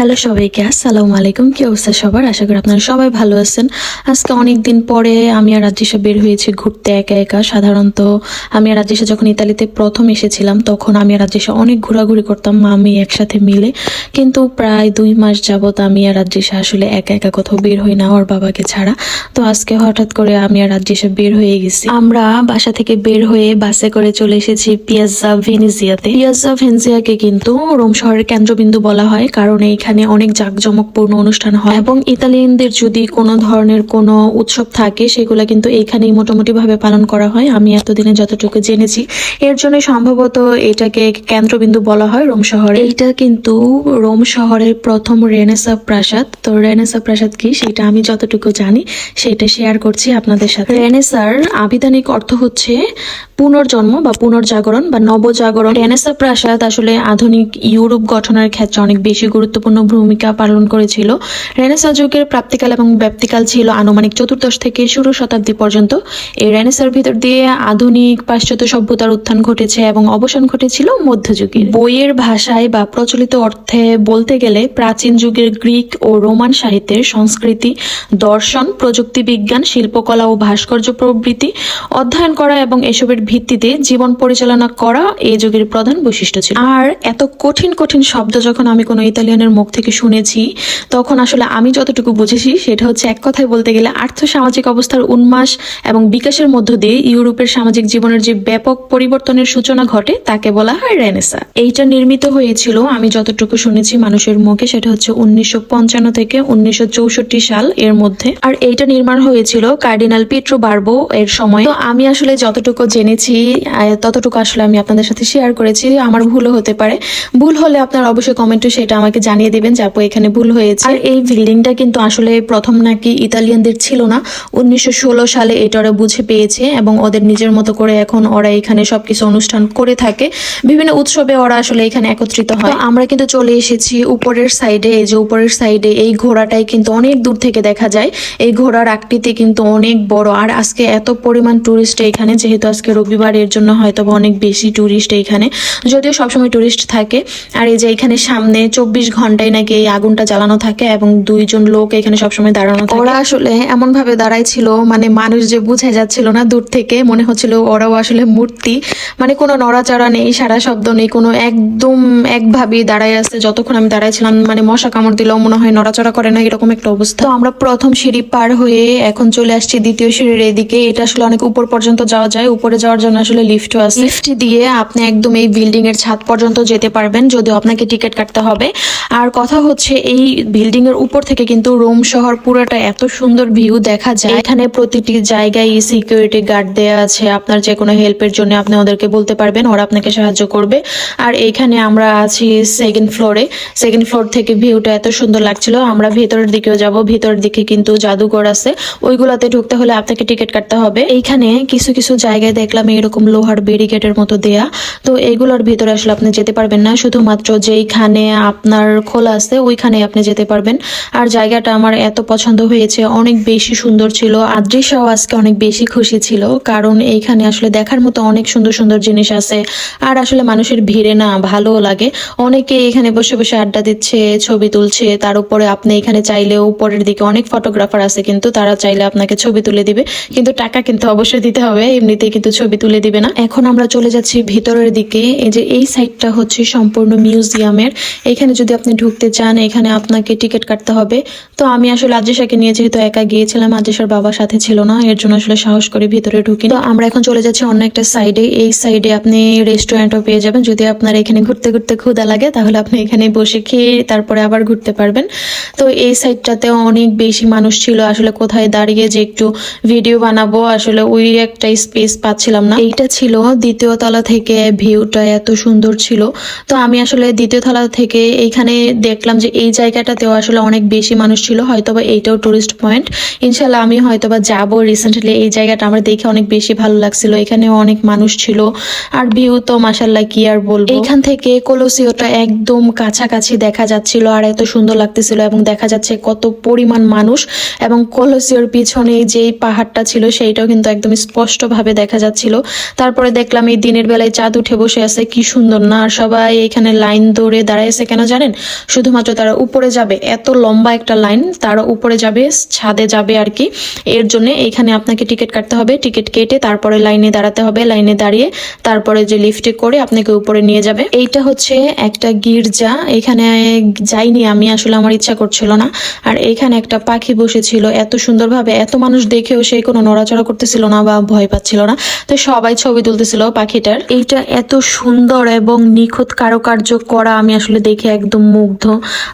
Hello সবাইকে। আসসালামু আলাইকুম। কি অবস্থা সবার? আশা করি আপনারা সবাই ভালো আছেন। আজকে অনেক দিন পরে আমি আর রাজ্যিসা বের হয়েছি ঘুরতে একা একা। সাধারণত আমি আর রাজ্যিসা যখন ইতালিতে প্রথম এসেছিলাম, তখন আমি আর রাজ্যিসা অনেক ঘোরাঘুরি করতাম আমি একসাথে মিলে। কিন্তু প্রায় দুই মাস যাবত আমি আর রাজ্যিসা আসলে একা একা কোথাও বের হই না, ওর বাবাকে ছাড়া। তো আজকে হঠাৎ করে আমি আর রাজ্যিসা বের হয়ে গেছি। আমরা বাসা থেকে বের হয়ে বাসে করে চলে এসেছি পিয়াজা ভেনিজিয়াতে পিয়াজা ভেনিজিয়াকে কিন্তু রোম শহরের কেন্দ্রবিন্দু বলা হয়, কারণ এইখানে অনেক জাঁকজমকপূর্ণ অনুষ্ঠান হয় এবং ইতালিয়ানদের যদি কোনো ধরনের কোনো উৎসব থাকে, সেগুলো কিন্তু এইখানেই মোটামুটি ভাবে পালন করা হয়। আমি এতদিনে যতটুকু জেনেছি। এর জন্য সম্ভবত এটাকে কেন্দ্রবিন্দু বলা হয় রোম শহরে। এইটা কিন্তু রোম শহরের প্রথম রেনেসা প্রাসাদ। তো রেনেসা প্রাসাদ কি? সেটা আমি যতটুকু জানি, সেটা শেয়ার করছি আপনাদের সাথে। রেনেসার আবিধানিক অর্থ হচ্ছে পুনর্জন্ম বা পুনর্জাগরণ বা নবজাগরণ। রেনেসা প্রাসাদ আসলে আধুনিক ইউরোপ গঠনের ক্ষেত্রে অনেক বেশি গুরুত্বপূর্ণ। ভূমিকা পালন করেছিল। রেনেসা যুগের প্রাপ্তিকাল এবং ব্যাপ্তিকাল ছিল আনুমানিক চতুর্দশ থেকে ষোড়শ শতাব্দী পর্যন্ত। এই রেনেসার ভিতর দিয়ে আধুনিক, পাশ্চাত্য সভ্যতার উত্থান ঘটেছে এবং অবসান ঘটেছিল মধ্যযুগের। বইয়ের ভাষায় বা প্রচলিত অর্থে বলতে গেলে প্রাচীন যুগের গ্রিক ও রোমান সাহিত্যের সংস্কৃতি, দর্শন, প্রযুক্তি বিজ্ঞান, শিল্পকলা ও ভাস্কর্য প্রভৃতি অধ্যয়ন করা এবং এসবের ভিত্তিতে জীবন পরিচালনা করা এই যুগের প্রধান বৈশিষ্ট্য ছিল। আর এত কঠিন কঠিন শব্দ যখন আমি কোনো ইতালিয়ানের মুখ থেকে শুনেছি, তখন আসলে আমি যতটুকু বুঝেছি সেটা হচ্ছে এক কথায় বলতে গেলে আর্থ সামাজিক অবস্থার উন্মাস এবং বিকাশের মধ্য দিয়ে ইউরোপের সামাজিক জীবনের যে ব্যাপক পরিবর্তনের সূচনা ঘটে, তাকে বলা হয় রেনেসা। এইটা নির্মিত হয়েছিল, আমি যতটুকু শুনেছি মানুষের মুখে, সেটা হচ্ছে উনিশশো পঞ্চান্ন থেকে উনিশশো চৌষট্টি সাল এর মধ্যে। আর এইটা নির্মাণ হয়েছিল কার্ডিনাল পিট্রো বার্বো এর সময়। তো আমি আসলে যতটুকু জেনেছি ততটুকু আসলে আমি আপনাদের সাথে শেয়ার করেছি, আমার ভুলও হতে পারে। ভুল হলে আপনার অবশ্যই কমেন্টে সেটা আমাকে জানিয়ে দেবেন যে আপু এখানে ভুল হয়েছে। আর এই বিল্ডিংটা কিন্তু আসলে প্রথম নাকি ইতালিয়ানদের ছিল না। উনিশশো ষোলো সালে এটা ওরা বুঝে পেয়েছে এবং ওদের নিজের মতো করে এখন ওরা এখানে সবকিছু অনুষ্ঠান করে থাকে। বিভিন্ন উৎসবে ওরা আসলে এখানে একত্রিত হয়। আমরা কিন্তু চলে এসেছি উপরের সাইডে এই যে উপরের সাইডে এই ঘোড়াটাই কিন্তু অনেক দূর থেকে দেখা যায়। এই ঘোড়ার আকৃতি কিন্তু অনেক বড়। আর আজকে এত পরিমাণ টুরিস্ট এখানে যেহেতু আজকে রবিবার এর জন্য হয়তো অনেক বেশি টুরিস্ট এখানে। যদিও সবসময় টুরিস্ট থাকে। আর এই যে এখানে সামনে চব্বিশ ঘন্টায় নাকি এই আগুনটা জ্বালানো থাকে এবং দুইজন লোক এখানে সবসময় দাঁড়ানো থাকে? ওরা আসলে এমন ভাবে দাঁড়াই ছিল মানে মানুষ যে বুঝে যাচ্ছিল না দূর থেকে মনে হচ্ছিল ওরাও আসলে মূর্তি। মানে কোনো নড়াচড়া নেই সারা শব্দ নেই কোনো একদম একভাবে দাঁড়ায় আছে। যতক্ষণ আমি দাঁড়াইছিলাম মানে মশা কামড় দিলেও মনে হয় নড়াচড়া করে না এরকম একটা অবস্থা। তো আমরা প্রথম সিঁড়ি পার হয়ে এখন চলে আসছি দ্বিতীয় সিঁড়ির এদিকে। এটা আসলে অনেক উপর পর্যন্ত যাওয়া যায় উপরে যাওয়ার জন্য আসলে লিফটও আছে। লিফট দিয়ে আপনি একদম এই বিল্ডিং এর ছাদ পর্যন্ত যেতে পারবেন যদিও আপনাকে টিকিট কাটতে হবে। আর কথা হচ্ছে এই বিল্ডিং এর উপর থেকে কিন্তু রোম শহর পুরোটা এত সুন্দর ভিউ দেখা যায়। এখানে প্রতিটি জায়গায় সিকিউরিটি গার্ড দেয়া আছে। আপনার যে কোনো হেল্পের জন্য আপনি ওদেরকে বলতে পারবেন, ওরা আপনাকে সাহায্য করবে। আর এইখানে আমরা আছি সেকেন্ড ফ্লোরে সেকেন্ড ফ্লোর থেকে ভিউটা এত সুন্দর লাগছিল। আমরা ভেতরের দিকেও যাব। ভেতরের দিকে কিন্তু জাদুঘর আছে। ওইগুলাতে ঢুকতে হলে আপনাকে টিকিট কাটতে হবে। এইখানে কিছু কিছু জায়গায় দেখলাম এরকম লোহার ব্যারিকেডের মতো দেয়া। তো এগুলোর ভিতরে আসলে আপনি যেতে পারবেন না। শুধুমাত্র যেইখানে আপনার খোলা আছে ওইখানে আপনি যেতে পারবেন। আর জায়গাটা আমার এত পছন্দ হয়েছে, অনেক বেশি সুন্দর ছিল। আদৃশাও আজকে অনেক বেশি খুশি ছিল, কারণ এইখানে আসলে দেখার মতো অনেক সুন্দর সুন্দর জিনিস আছে। আর আসলে মানুষের ভিড়ে না ভালো লাগে। অনেকে এখানে বসে বসে আড্ডা দিচ্ছে, ছবি তুলছে, তার উপরে আপনি এখানে চাইলে উপরের দিকে অনেক ফটোগ্রাফার আছে, কিন্তু তারা চাইলে আপনাকে ছবি তুলে দিবে। কিন্তু টাকা কিন্তু অবশ্যই দিতে হবে এমনিতে কিন্তু ছবি তুলে দিবে না। এখন আমরা চলে যাচ্ছি ভিতরের দিকে, এই যে এই সাইডটা হচ্ছে সম্পূর্ণ মিউজিয়ামের এখানে যদি আপনি ঢুকতে চান, এখানে আপনাকে টিকিট কাটতে হবে। তো আমি আসলে আজেশাকে নিয়ে যেহেতু একা গিয়েছিলাম আজেশার বাবার সাথে ছিল না, এর জন্য আসলে সাহস করে ভিতরে ঢুকি তো আমরা এখন চলে যাচ্ছি অন্য একটা সাইডে এই সাইডে আপনি রেস্টুরেন্টও পেয়ে যাবেন। যদি আপনার এখানে ঘুরতে ঘুরতে ক্ষুদা লাগে, তাহলে আপনি এখানে বসে খেয়ে তারপরে আবার ঘুরতে পারবেন। তো এই সাইডটাতে অনেক বেশি মানুষ ছিল। আসলে কোথায় দাঁড়িয়ে যে একটু ভিডিও বানাবো, আসলে ওই একটা স্পেস পাচ্ছিলাম না। এইটা ছিল দ্বিতীয় তলা থেকে ভিউটা এত সুন্দর ছিল। তো আমি আসলে দ্বিতীয় তলা থেকে এইখানে দেখলাম যে এই জায়গাটাতেও আসলে অনেক বেশি মানুষ ছিল, হয়তোবা এইটাও টুরিস্ট পয়েন্ট ইনশাল্লাহ আমি হয়তোবা যাব রিসেন্টলি এই জায়গাটা আমার দেখে অনেক বেশি ভালো লাগছিল, এখানেও অনেক মানুষ ছিল। আর ভিউ তো মাসাল্লাহ কি আর বলব। এইখান থেকে কলসিওটা একদম কাছাকাছি দেখা যাচ্ছিল আর এত সুন্দর লাগতেছিল এবং দেখা যাচ্ছে কত পরিমাণ মানুষ এবং কলসিওর পিছনে যেই পাহাড়টা ছিল সেইটাও কিন্তু একদম স্পষ্ট ভাবে দেখা যাচ্ছিল। তারপরে দেখলাম এই দিনের বেলায় চাঁদ উঠে বসে আছে, কি সুন্দর না সবাই এখানে লাইন ধরে দাঁড়াইছে কেন জানেন? শুধুমাত্র তারা উপরে যাবে, এত লম্বা একটা লাইন তারা উপরে যাবে, ছাদে যাবে আর কি। এর জন্য এখানে আপনাকে টিকিট কাটতে হবে টিকিট কেটে তারপরে লাইনে দাঁড়াতে হবে লাইনে দাঁড়িয়ে তারপরে যে লিফটে করে আপনাকে উপরে নিয়ে যাবে। এইটা হচ্ছে একটা গির্জা, এখানে যাইনি আমি, আসলে আমার ইচ্ছা করছিল না। আর এখানে একটা পাখি বসেছিল, এত সুন্দরভাবে, এত মানুষ দেখেও সে কোনো নড়াচড়া করতেছিল না বা ভয় পাচ্ছিল না। তো সবাই ছবি তুলতেছিল পাখিটার। এইটা এত সুন্দর এবং নিখুঁত কারুকার্য করা আমি আসলে দেখে একদম মুগ্ধ।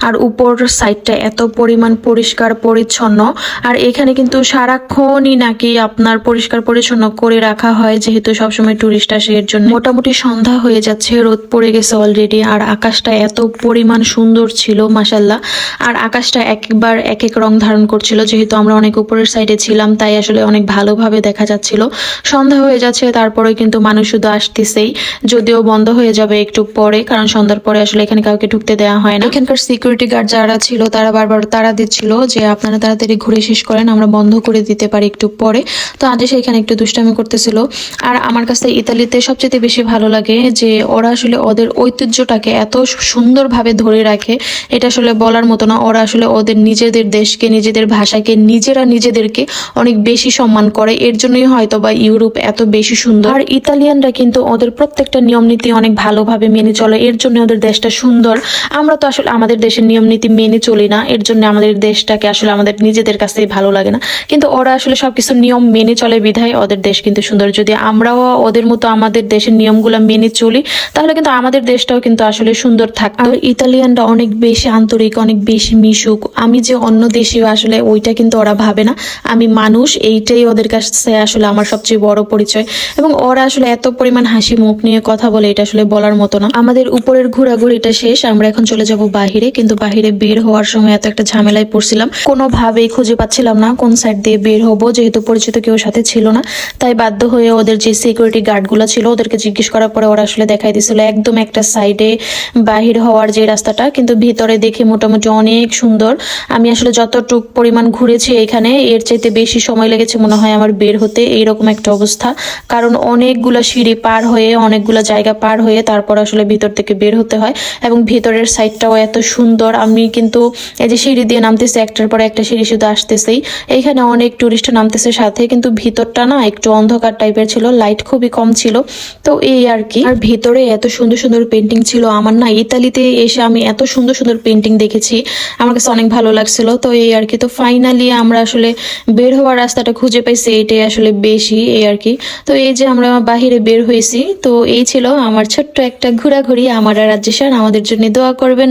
আর উপর সাইডটা এত পরিমাণ পরিষ্কার পরিচ্ছন্ন। আর এখানে কিন্তু সারাক্ষণই নাকি আপনার পরিষ্কার পরিচ্ছন্ন করে রাখা হয়, যেহেতু সবসময় টুরিস্ট আসে, এর জন্য। মোটামুটি সন্ধ্যা হয়ে যাচ্ছে, রোদ পড়ে গেছে অলরেডি আর আকাশটা এত পরিমাণ সুন্দর ছিল মাসাল্লাহ আর আকাশটা একবার এক এক রং ধারণ করছিল, যেহেতু আমরা অনেক উপরের সাইডে ছিলাম, তাই আসলে অনেক ভালোভাবে দেখা যাচ্ছিল। সন্ধ্যা হয়ে যাচ্ছে তারপরে কিন্তু মানুষ শুধু আসতেছেই, যদিও বন্ধ হয়ে যাবে একটু পরে, কারণ সন্ধ্যার পরে আসলে এখানে কাউকে ঢুকতে দেওয়া হয় না। এখানকার সিকিউরিটি গার্ড যারা ছিল, তারা বারবার তারা দিচ্ছিল যে আপনারা তাড়াতাড়ি ঘুরে শেষ করেন, আমরা বন্ধ করে দিতে পারি একটু পরে। তো আজ এখানে একটু দুষ্টামি করতেছিল। আর আমার কাছে ইতালিতে সবচেয়ে বেশি ভালো লাগে যে ওরা আসলে ওদের ঐতিহ্যটাকে এত সুন্দরভাবে ধরে রাখে। এটা আসলে বলার মতো না, ওরা আসলে ওদের নিজেদের দেশকে, নিজেদের ভাষাকে, নিজেরা নিজেদেরকে অনেক বেশি সম্মান করে। এর জন্যই হয়তো বা ইউরোপ এত বেশি সুন্দর। আর ইতালিয়ানরা কিন্তু ওদের প্রত্যেকটা নিয়ম নীতি অনেক ভালোভাবে মেনে চলে, এর জন্য ওদের দেশটা সুন্দর। আমরা তো আসলে আমাদের দেশের নিয়ম নীতি মেনে চলি না। এর জন্য আমাদের দেশটাকে আসলে আমাদের নিজেদের কাছে ভালো লাগে না। কিন্তু ওরা আসলে সবকিছু নিয়ম মেনে চলে বিধায় ওদের দেশ কিন্তু সুন্দর। যদি আমরাও ওদের মতো আমাদের দেশের নিয়মগুলো মেনে চলি, তাহলে কিন্তু আমাদের দেশটাও কিন্তু আসলে সুন্দর থাকতো। ইতালিয়ানরা অনেক বেশি আন্তরিক, অনেক বেশি মিশুক। আমি যে অন্য দেশীয় আসলে ওইটা কিন্তু ওরা ভাবে না। আমি মানুষ, এইটাই ওদের কাছে আসলে আমার সবচেয়ে বড় পরিচয়। এবং ওরা আসলে এত পরিমাণ হাসি মুখ নিয়ে কথা বলে, এটা আসলে বলার মতো না। আমাদের উপরের ঘোরাঘুরিটা শেষ, আমরা এখন চলে যাব বাহিরে, কিন্তু বাহিরে বের হওয়ার সময় এত একটা ঝামেলায় পড়ছিলাম। কোনোভাবেই খুঁজে পাচ্ছিলাম না কোন সাইড দিয়ে বের হব, যেহেতু পরিচিত কেউ সাথে ছিল না। তাই বাধ্য হয়ে ওদের যে সিকিউরিটি গার্ডগুলো ছিল, ওদেরকে জিজ্ঞেস করার পরে ওরা আসলে দেখাই দিছিল একদম একটা সাইডে বাহির হওয়ার যে রাস্তাটা, কিন্তু ভিতরে দেখে মোটামুটি অনেক সুন্দর। আমি আসলে যতটুক পরিমাণ ঘুরেছি এখানে, এর চাইতে বেশি সময় লেগেছে মনে হয় আমার বের হতে, এইরকম একটা অবস্থা। কারণ অনেকগুলো সিঁড়ি পার হয়ে, অনেকগুলো জায়গা পার হয়ে তারপর আসলে ভিতর থেকে বের হতে হয় এবং ভিতরের সাইডটাও এত সুন্দর। আমি কিন্তু এই যে সিঁড়ি দিয়ে নামতেছি, একটার পর একটা সিঁড়ি শুধু আসতেছেই। এইখানে অনেক টুরিস্ট নামতেছে সাথে, কিন্তু ভিতরটা না একটু অন্ধকার টাইপের ছিল লাইট খুবই কম ছিল। তো এই আর কি। আর ভিতরে এত সুন্দর সুন্দর পেন্টিং ছিল আমার না, ইতালিতে এসে আমি এত সুন্দর সুন্দর পেন্টিং দেখেছি। আমার কাছে অনেক ভালো লাগছিল। তো এই আর কি, তো ফাইনালি আমরা আসলে বের হওয়ার রাস্তাটা খুঁজে পাইছি, এটাই আসলে বেশি এই আর কি। তো এই যে আমরা বাহিরে বের হয়েছি, তো এই ছিল আমার ছোট্ট একটা ঘোরাঘুরি। আমার আর রাজ্যেশ্বর আমাদের জন্য দোয়া করবেন